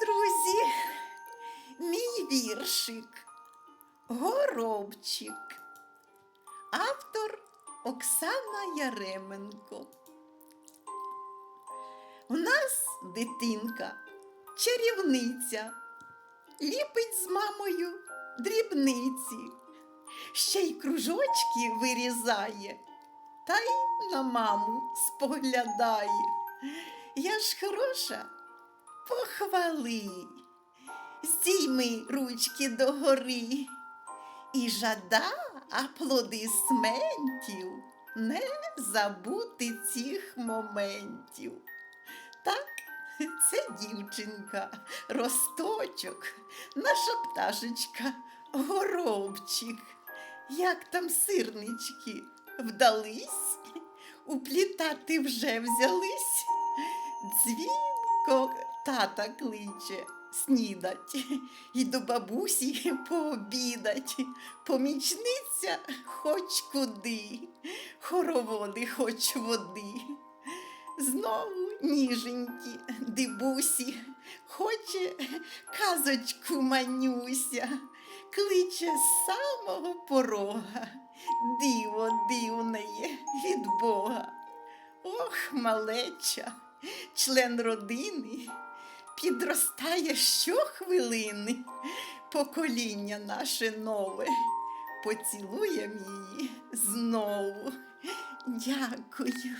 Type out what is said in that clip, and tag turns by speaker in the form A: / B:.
A: друзі, мій віршик Горобчик. Автор Оксана Яременко. У нас дитинка, чарівниця, ліпить з мамою дрібниці, ще й кружочки вирізає, та й на маму споглядає. Я ж хороша, похвали, здійми ручки догори, і жада аплодисментів не забути цих моментів. Так, це дівчинка, росточок, наша пташечка, горобчик. Як там сирнички вдались, уплітати вже взялись. Дзвінко тата кличе снідать і до бабусі пообідать. Помічниця хоч куди, хороводи хоч води. Знову ніженькі дибусі, хоче казочку манюся, кличе з самого порога, диво дивне від Бога. Ох, малеча, член родини, підростає щохвилини, покоління наше нове, поцілуєм її знову. Дякую.